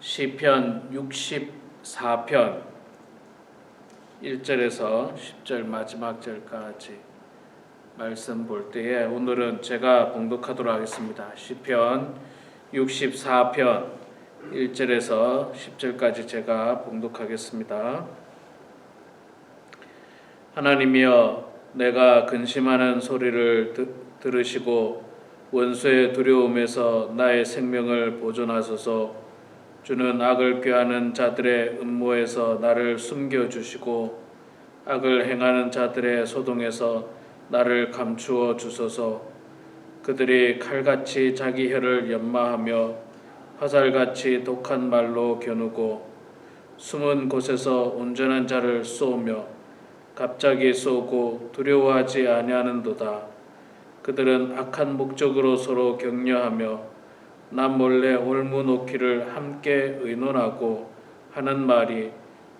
시편 64편 1절에서 10절 마지막 절까지 말씀 볼 때에 오늘은 제가 봉독하도록 하겠습니다. 시편 64편 1절에서 10절까지 제가 봉독하겠습니다. 하나님이여 내가 근심하는 소리를 드, 들으시고 원수의 두려움에서 나의 생명을 보존하소서 주는 악을 꾀하는 자들의 음모에서 나를 숨겨 주시고 악을 행하는 자들의 소동에서 나를 감추어 주소서. 그들이 칼같이 자기 혀를 연마하며 화살같이 독한 말로 겨누고 숨은 곳에서 온전한 자를 쏘며 갑자기 쏘고 두려워하지 아니하는도다. 그들은 악한 목적으로 서로 격려하며 남몰래 올무 놓기를 함께 의논하고 하는 말이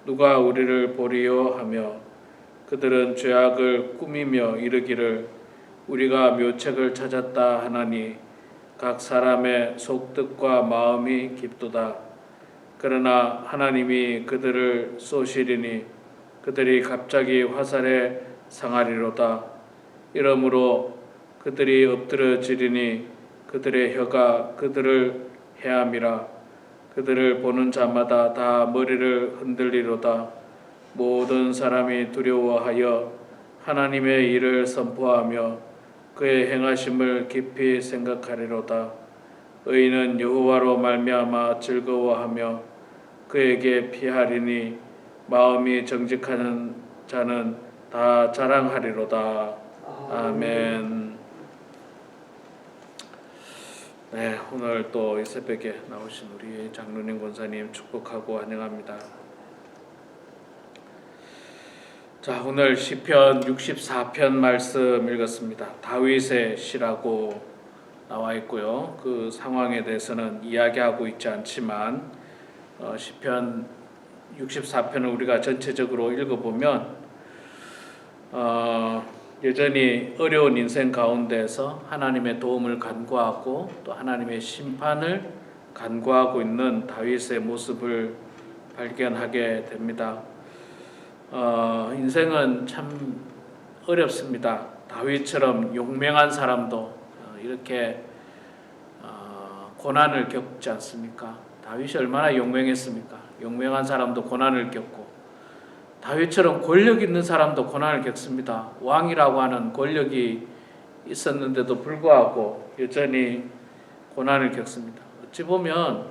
누가 우리를 보리요 하며 그들은 죄악을 꾸미며 이르기를 우리가 묘책을 찾았다 하나니 각 사람의 속뜻과 마음이 깊도다. 그러나 하나님이 그들을 쏘시리니 그들이 갑자기 화살에 상하리로다. 이러므로 그들이 엎드려지리니 그들의 혀가 그들을 해함이라. 그들을 보는 자마다 다 머리를 흔들리로다. 모든 사람이 두려워하여 하나님의 일을 선포하며 그의 행하심을 깊이 생각하리로다. 의인은 여호와로 말미암아 즐거워하며 그에게 피하리니 마음이 정직하는 자는 다 자랑하리로다. 아멘. 네, 오늘 또 이 새벽에 나오신 우리 장로님 권사님 축복하고 환영합니다. 자, 오늘 시편 64편 말씀 읽었습니다. 다윗의 시라고 나와 있고요. 그 상황에 대해서는 이야기하고 있지 않지만 어, 시편 64편을 우리가 전체적으로 읽어보면 어, 여전히 어려운 인생 가운데서 하나님의 도움을 간구하고 또 하나님의 심판을 간구하고 있는 다윗의 모습을 발견하게 됩니다. 어, 인생은 참 어렵습니다. 다윗처럼 용맹한 사람도 어, 이렇게 어, 고난을 겪지 않습니까? 다윗이 얼마나 용맹했습니까? 용맹한 사람도 고난을 겪고 다윗처럼 권력 있는 사람도 고난을 겪습니다. 왕이라고 하는 권력이 있었는데도 불구하고 여전히 고난을 겪습니다. 어찌 보면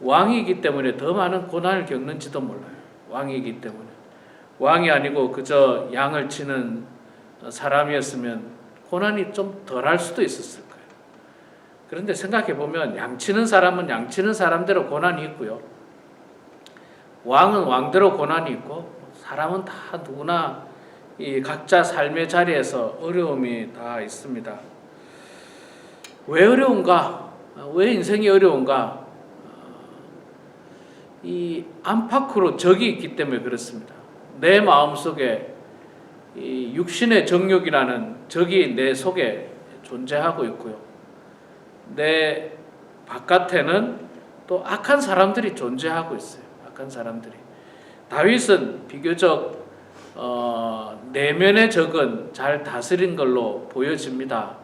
왕이기 때문에 더 많은 고난을 겪는지도 몰라요. 왕이기 때문에. 왕이 아니고 그저 양을 치는 사람이었으면 고난이 좀 덜할 수도 있었을 거예요. 그런데 생각해 보면 양 치는 사람은 양 치는 사람대로 고난이 있고요. 왕은 왕대로 고난이 있고 사람은 다 누구나 이 각자 삶의 자리에서 어려움이 다 있습니다. 왜 어려운가? 왜 인생이 어려운가? 이 안팎으로 적이 있기 때문에 그렇습니다. 내 마음 속에 이 육신의 정욕이라는 적이 내 속에 존재하고 있고요. 내 바깥에는 또 악한 사람들이 존재하고 있어요. 악한 사람들이. 다윗은 비교적 어, 내면의 적은 잘 다스린 걸로 보여집니다.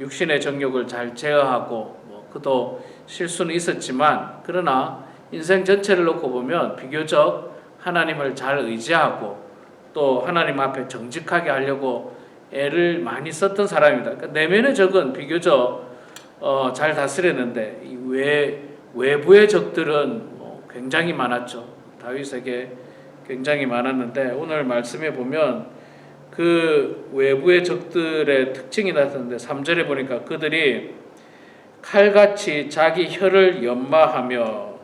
육신의 정욕을 잘 제어하고 뭐 그도 실수는 있었지만 그러나 인생 전체를 놓고 보면 비교적 하나님을 잘 의지하고 또 하나님 앞에 정직하게 하려고 애를 많이 썼던 사람입니다. 그러니까 내면의 적은 비교적 어, 잘 다스렸는데 이 외, 외부의 적들은 뭐 굉장히 많았죠. 다윗에게 굉장히 많았는데 오늘 말씀에 보면 그 외부의 적들의 특징이 나타나는데 3절에 보니까 그들이 칼같이 자기 혀를 연마하며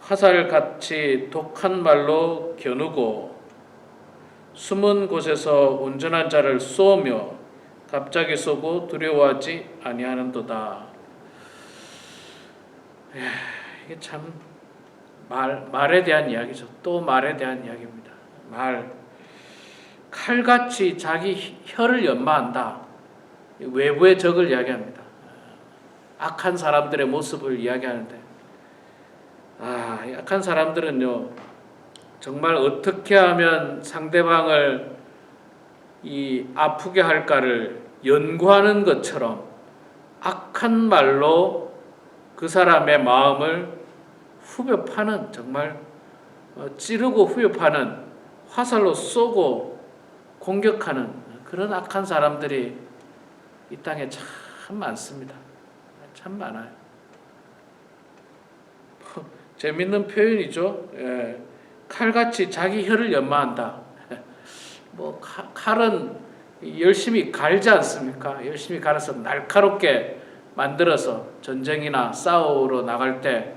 화살같이 독한 말로 겨누고 숨은 곳에서 온전한 자를 쏘며 갑자기 쏘고 두려워하지 아니하는도다. 이게 참 말, 말에 대한 이야기죠. 또 말에 대한 이야기입니다. 말. 칼같이 자기 혀를 연마한다. 외부의 적을 이야기합니다. 악한 사람들의 모습을 이야기하는데 아, 약한 사람들은요, 정말 어떻게 하면 상대방을 이 아프게 할까를 연구하는 것처럼 악한 말로 그 사람의 마음을 후벼 파는 정말 어, 찌르고 후벼 파는 화살로 쏘고 공격하는 그런 악한 사람들이 이 땅에 참 많습니다. 참 많아요. 재밌는 표현이죠. 예. 칼같이 자기 혀를 연마한다. 뭐 칼- 칼은 열심히 갈지 않습니까? 열심히 갈아서 날카롭게 만들어서 전쟁이나 싸우러 나갈 때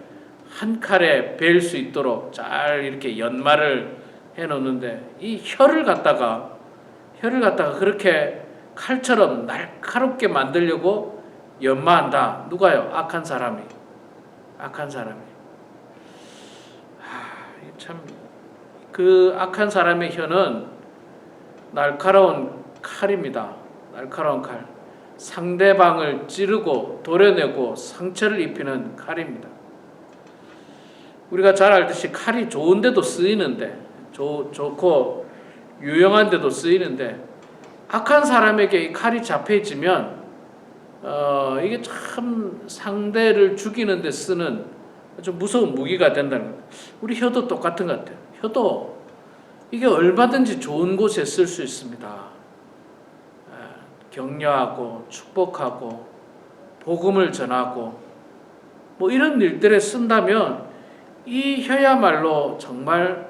한 칼에 벨수 있도록 잘 이렇게 연마를 해 놓는데 이 혀를 갖다가 혀를 갖다가 그렇게 칼처럼 날카롭게 만들려고 연마한다. 누가요? 악한 사람이. 악한 사람이. 참그 악한 사람의 혀는 날카로운 칼입니다. 날카로운 칼. 상대방을 찌르고 도려내고 상처를 입히는 칼입니다. 우리가 잘 알듯이 칼이 좋은데도 쓰이는데 좋, 좋고 유용한데도 쓰이는데 악한 사람에게 이 칼이 잡혀지면 어, 이게 참 상대를 죽이는 데 쓰는 좀 무서운 무기가 된다는 거예요. 우리 혀도 똑같은 것 같아요. 혀도 이게 얼마든지 좋은 곳에 쓸 수 있습니다. 아, 격려하고 축복하고 복음을 전하고 뭐 이런 일들에 쓴다면 이 혀야말로 정말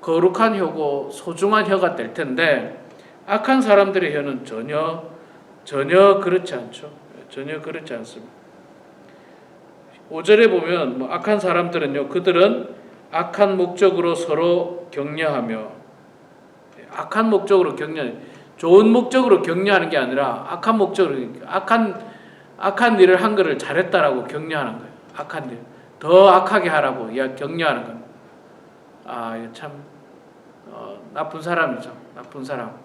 거룩한 혀고 소중한 혀가 될 텐데 악한 사람들의 혀는 전혀 전혀 그렇지 않죠. 전혀 그렇지 않습니다. 5절에 보면 뭐 악한 사람들은요. 그들은 악한 목적으로 서로 격려하며 악한 목적으로 격려 좋은 목적으로 격려하는 게 아니라 악한 목적으로 악한 악한 일을 한 거를 잘했다라고 격려하는 거예요. 악한 일. 더 악하게 하라고 격려하는 겁니다. 아, 이거 참 어, 나쁜 사람이죠. 나쁜 사람.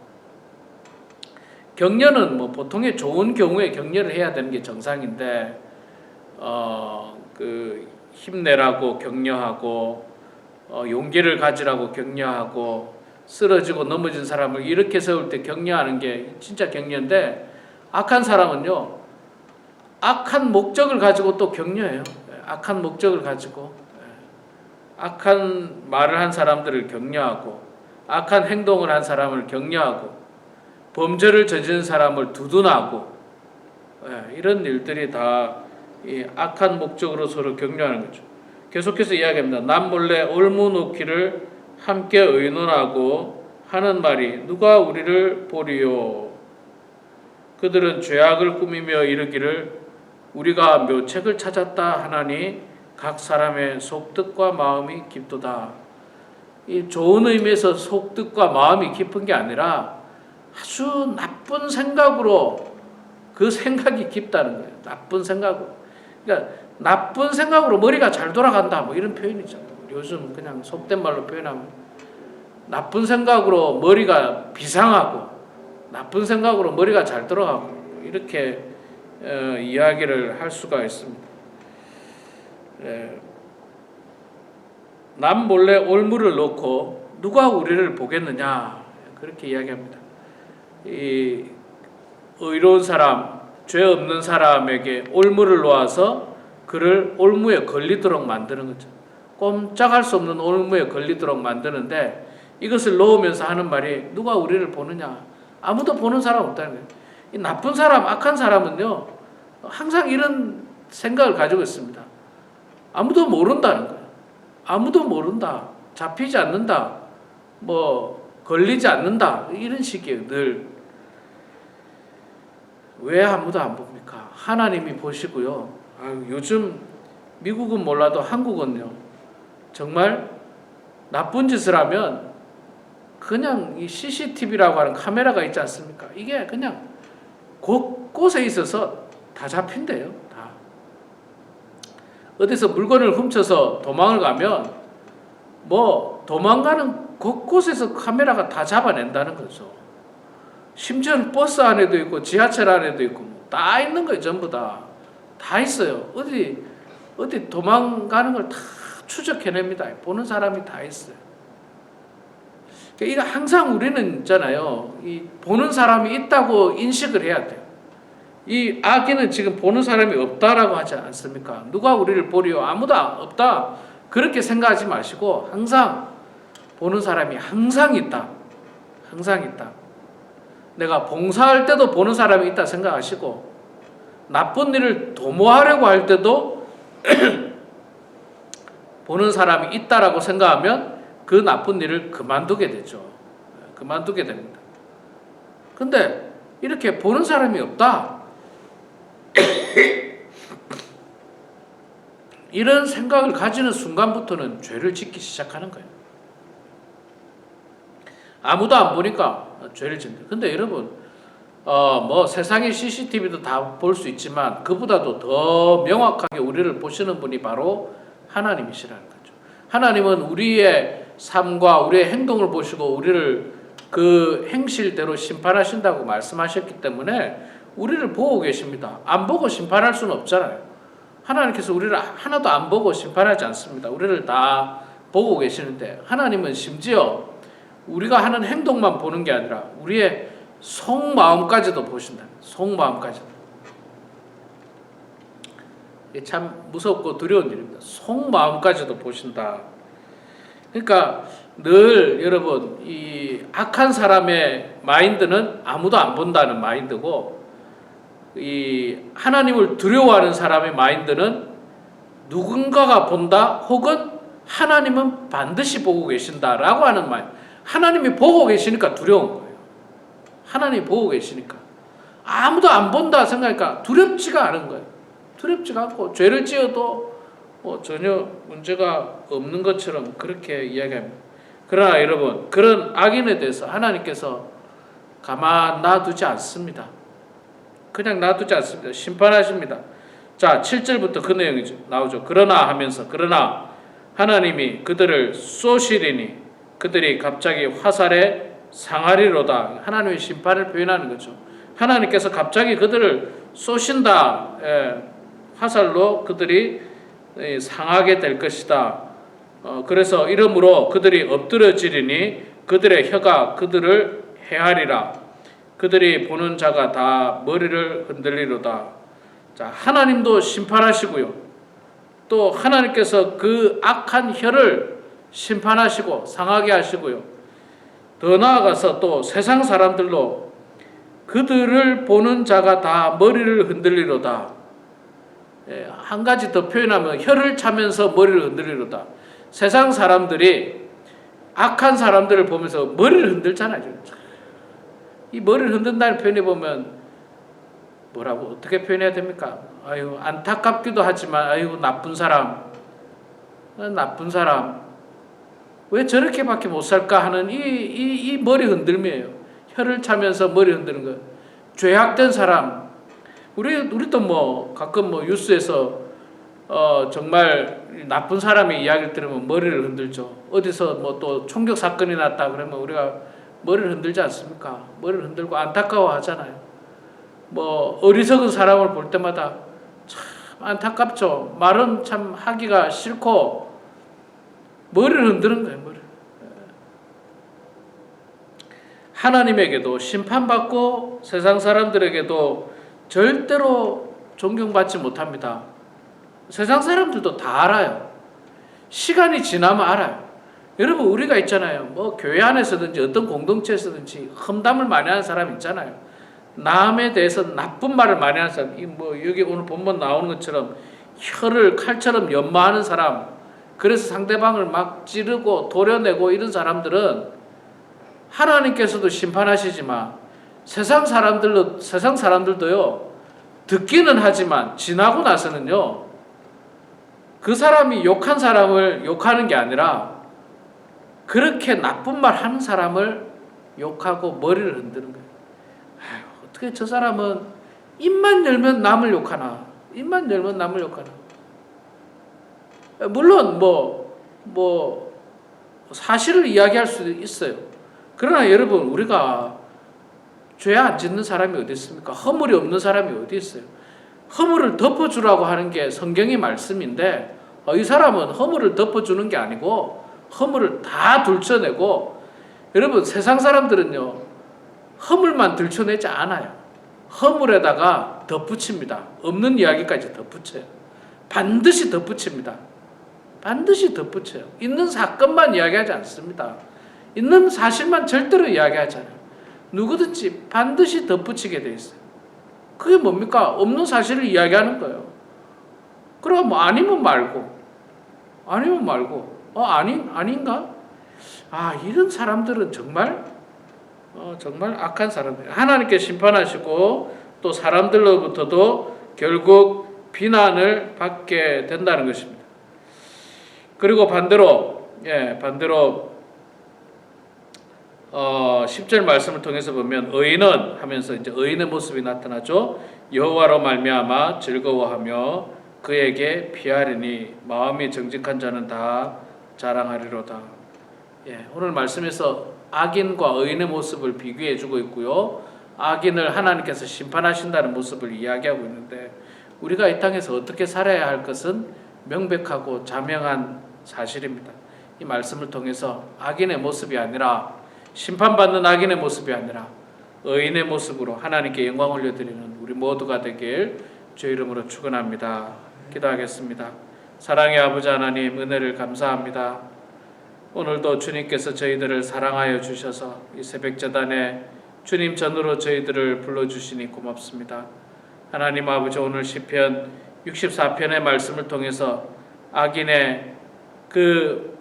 격려는 뭐 보통의 좋은 경우에 격려를 해야 되는 게 정상인데 어, 그 힘내라고 격려하고 어, 용기를 가지라고 격려하고 쓰러지고 넘어진 사람을 이렇게 세울 때 격려하는 게 진짜 격려인데 악한 사람은요 악한 목적을 가지고 또 격려해요. 악한 목적을 가지고 예. 악한 말을 한 사람들을 격려하고 악한 행동을 한 사람을 격려하고 범죄를 저지른 사람을 두둔하고 예, 이런 일들이 다이 악한 목적으로 서로 격려하는 거죠. 계속해서 이야기합니다. 남 몰래 올무놓기를 함께 의논하고 하는 말이 누가 우리를 보리요? 그들은 죄악을 꾸미며 이르기를 우리가 묘책을 찾았다 하나니 각 사람의 속뜻과 마음이 깊도다. 이 좋은 의미에서 속뜻과 마음이 깊은 게 아니라 아주 나쁜 생각으로 그 생각이 깊다는 거예요. 나쁜 생각으로. 그러니까 나쁜 생각으로 머리가 잘 돌아간다 뭐 이런 표현이죠. 요즘 그냥 속된 말로 표현하면 나쁜 생각으로 머리가 비상하고 나쁜 생각으로 머리가 잘 돌아가고 이렇게 어, 이야기를 할 수가 있습니다. 예. 남 몰래 올무를 놓고 누가 우리를 보겠느냐 그렇게 이야기합니다. 이 의로운 사람, 죄 없는 사람에게 올무를 놓아서 그를 올무에 걸리도록 만드는 거죠. 꼼짝할 수 없는 올무에 걸리도록 만드는데 이것을 놓으면서 하는 말이 누가 우리를 보느냐? 아무도 보는 사람 없다는 거예요. 이 나쁜 사람, 악한 사람은요 항상 이런 생각을 가지고 있습니다. 아무도 모른다는 거예요. 아무도 모른다. 잡히지 않는다. 뭐 걸리지 않는다. 이런 식이에요. 늘. 왜 아무도 안 봅니까? 하나님이 보시고요. 아유, 요즘 미국은 몰라도 한국은요. 정말 나쁜 짓을 하면 그냥 이 CCTV라고 하는 카메라가 있지 않습니까? 이게 그냥 곳곳에 있어서 다 잡힌대요. 다. 어디서 물건을 훔쳐서 도망을 가면 뭐 도망가는 곳곳에서 카메라가 다 잡아낸다는 거죠. 심지어는 버스 안에도 있고 지하철 안에도 있고 뭐다 있는 거예요. 전부 다. 다 있어요. 어디 어디 도망가는 걸 다 추적해냅니다. 보는 사람이 다 있어요. 그러니까 이거 항상 우리는 있잖아요. 이 보는 사람이 있다고 인식을 해야 돼요. 이 아기는 지금 보는 사람이 없다라고 하지 않습니까? 누가 우리를 보리요? 아무도 없다. 그렇게 생각하지 마시고 항상 보는 사람이 항상 있다. 항상 있다. 내가 봉사할 때도 보는 사람이 있다 생각하시고 나쁜 일을 도모하려고 할 때도 보는 사람이 있다라고 생각하면 그 나쁜 일을 그만두게 되죠. 그만두게 됩니다. 근데 이렇게 보는 사람이 없다. 이런 생각을 가지는 순간부터는 죄를 짓기 시작하는 거예요. 아무도 안 보니까 죄를 짓는. 근데 여러분, 어, 뭐 세상의 CCTV도 다 볼 수 있지만 그보다도 더 명확하게 우리를 보시는 분이 바로 하나님이시라는 거죠. 하나님은 우리의 삶과 우리의 행동을 보시고 우리를 그 행실대로 심판하신다고 말씀하셨기 때문에 우리를 보고 계십니다. 안 보고 심판할 수는 없잖아요. 하나님께서 우리를 하나도 안 보고 심판하지 않습니다. 우리를 다 보고 계시는데 하나님은 심지어 우리가 하는 행동만 보는 게 아니라 우리의 속마음까지도 보신다. 속마음까지도. 이게 참 무섭고 두려운 일입니다. 속마음까지도 보신다. 그러니까 늘 여러분 이 악한 사람의 마인드는 아무도 안 본다는 마인드고 이 하나님을 두려워하는 사람의 마인드는 누군가가 본다 혹은 하나님은 반드시 보고 계신다라고 하는 말. 하나님이 보고 계시니까 두려운 거예요. 하나님이 보고 계시니까 아무도 안 본다 생각하니까 두렵지가 않은 거예요. 두렵지가 않고 죄를 지어도 뭐 전혀 문제가 없는 것처럼 그렇게 이야기합니다. 그러나 여러분 그런 악인에 대해서 하나님께서 가만 놔두지 않습니다. 그냥 놔두지 않습니다. 심판하십니다. 자, 7절부터 그 내용이 나오죠. 그러나 하면서 그러나 하나님이 그들을 쏘시리니 그들이 갑자기 화살에 상하리로다. 하나님의 심판을 표현하는 거죠. 하나님께서 갑자기 그들을 쏘신다. 예, 화살로 그들이 예, 상하게 될 것이다. 어, 그래서 이러므로 그들이 엎드려지리니 그들의 혀가 그들을 해하리라. 그들이 보는 자가 다 머리를 흔들리로다. 자, 하나님도 심판하시고요. 또 하나님께서 그 악한 혀를 심판하시고 상하게 하시고요. 더 나아가서 또 세상 사람들로 그들을 보는 자가 다 머리를 흔들리로다. 예, 한 가지 더 표현하면 혀를 차면서 머리를 흔들리로다. 세상 사람들이 악한 사람들을 보면서 머리를 흔들잖아요. 이 머리를 흔든다는 표현에 보면 뭐라고 어떻게 표현해야 됩니까? 아유 안타깝기도 하지만 아유 나쁜 사람, 나쁜 사람 왜 저렇게밖에 못 살까 하는 이, 이, 이 머리 흔들미예요. 혀를 차면서 머리 흔드는 거. 죄악된 사람. 우리 우리도 뭐 가끔 뭐 뉴스에서 어 정말 나쁜 사람의 이야기를 들으면 머리를 흔들죠. 어디서 뭐 또 총격 사건이 났다 그러면 우리가 머리를 흔들지 않습니까? 머리를 흔들고 안타까워 하잖아요. 뭐 어리석은 사람을 볼 때마다 참 안타깝죠. 말은 참 하기가 싫고 머리를 흔드는 거예요. 머리. 하나님에게도 심판받고 세상 사람들에게도 절대로 존경받지 못합니다. 세상 사람들도 다 알아요. 시간이 지나면 알아요. 여러분 우리가 있잖아요. 뭐 교회 안에서든지 어떤 공동체에서든지 험담을 많이 하는 사람 있잖아요. 남에 대해서 나쁜 말을 많이 하는 사람, 뭐 여기 오늘 본문 나오는 것처럼 혀를 칼처럼 연마하는 사람, 그래서 상대방을 막 찌르고 도려내고 이런 사람들은 하나님께서도 심판하시지만 세상 사람들도 세상 사람들도요 듣기는 하지만 지나고 나서는요 그 사람이 욕한 사람을 욕하는 게 아니라 그렇게 나쁜 말 하는 사람을 욕하고 머리를 흔드는 거예요. 아유, 어떻게 저 사람은 입만 열면 남을 욕하나? 입만 열면 남을 욕하나? 물론 뭐, 뭐, 사실을 이야기할 수도 있어요. 그러나 여러분, 우리가 죄 안 짓는 사람이 어디 있습니까? 허물이 없는 사람이 어디 있어요? 허물을 덮어주라고 하는 게 성경의 말씀인데, 어, 이 사람은 허물을 덮어주는 게 아니고 허물을 다 들춰내고 여러분 세상 사람들은요 허물만 들춰내지 않아요. 허물에다가 덧붙입니다. 없는 이야기까지 덧붙여요. 반드시 덧붙입니다. 반드시 덧붙여요. 있는 사건만 이야기하지 않습니다. 있는 사실만 절대로 이야기하지 않아요. 누구든지 반드시 덧붙이게 돼 있어요. 그게 뭡니까? 없는 사실을 이야기하는 거예요. 그럼 뭐 아니면 말고, 아니면 말고, 어 아닌 아닌가? 아 이런 사람들은 정말 어, 정말 악한 사람들. 하나님께 심판하시고 또 사람들로부터도 결국 비난을 받게 된다는 것입니다. 그리고 반대로 예 반대로 어 10절 말씀을 통해서 보면 의인은 하면서 이제 의인의 모습이 나타나죠. 여호와로 말미암아 즐거워하며 그에게 피하리니 마음이 정직한 자는 다 자랑하리로다. 예, 오늘 말씀에서 악인과 의인의 모습을 비교해 주고 있고요. 악인을 하나님께서 심판하신다는 모습을 이야기하고 있는데 우리가 이 땅에서 어떻게 살아야 할 것은 명백하고 자명한 사실입니다. 이 말씀을 통해서 악인의 모습이 아니라 심판받는 악인의 모습이 아니라 의인의 모습으로 하나님께 영광 올려드리는 우리 모두가 되길 주 이름으로 축원합니다. 기도하겠습니다. 사랑의 아버지 하나님 은혜를 감사합니다. 오늘도 주님께서 저희들을 사랑하여 주셔서 이 새벽 재단에 주님 전으로 저희들을 불러 주시니 고맙습니다. 하나님 아버지 오늘 시편 64편의 말씀을 통해서 악인의 그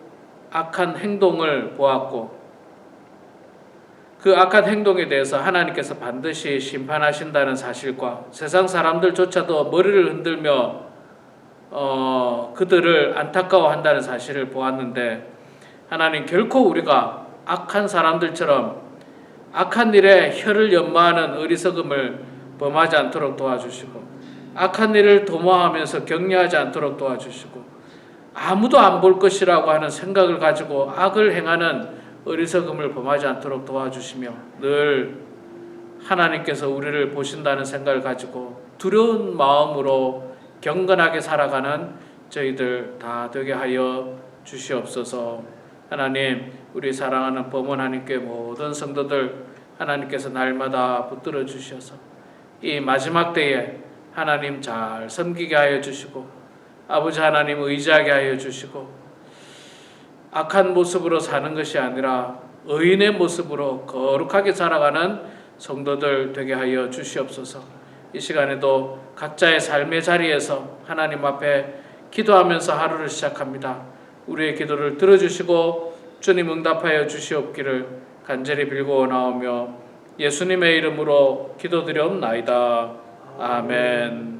악한 행동을 보았고 그 악한 행동에 대해서 하나님께서 반드시 심판하신다는 사실과 세상 사람들조차도 머리를 흔들며 어, 그들을 안타까워한다는 사실을 보았는데 하나님 결코 우리가 악한 사람들처럼 악한 일에 혀를 연마하는 어리석음을 범하지 않도록 도와주시고 악한 일을 도모하면서 격려하지 않도록 도와주시고 아무도 안 볼 것이라고 하는 생각을 가지고 악을 행하는 어리석음을 범하지 않도록 도와주시며 늘 하나님께서 우리를 보신다는 생각을 가지고 두려운 마음으로 경건하게 살아가는 저희들 다 되게 하여 주시옵소서. 하나님, 우리 사랑하는 범원 하나님께 모든 성도들 하나님께서 날마다 붙들어 주셔서 이 마지막 때에 하나님 잘 섬기게 하여 주시고 아버지 하나님 의지하게 하여 주시고 악한 모습으로 사는 것이 아니라 의인의 모습으로 거룩하게 살아가는 성도들 되게 하여 주시옵소서. 이 시간에도 각자의 삶의 자리에서 하나님 앞에 기도하면서 하루를 시작합니다. 우리의 기도를 들어주시고 주님 응답하여 주시옵기를 간절히 빌고 나오며 예수님의 이름으로 기도드렸나이다. 아멘.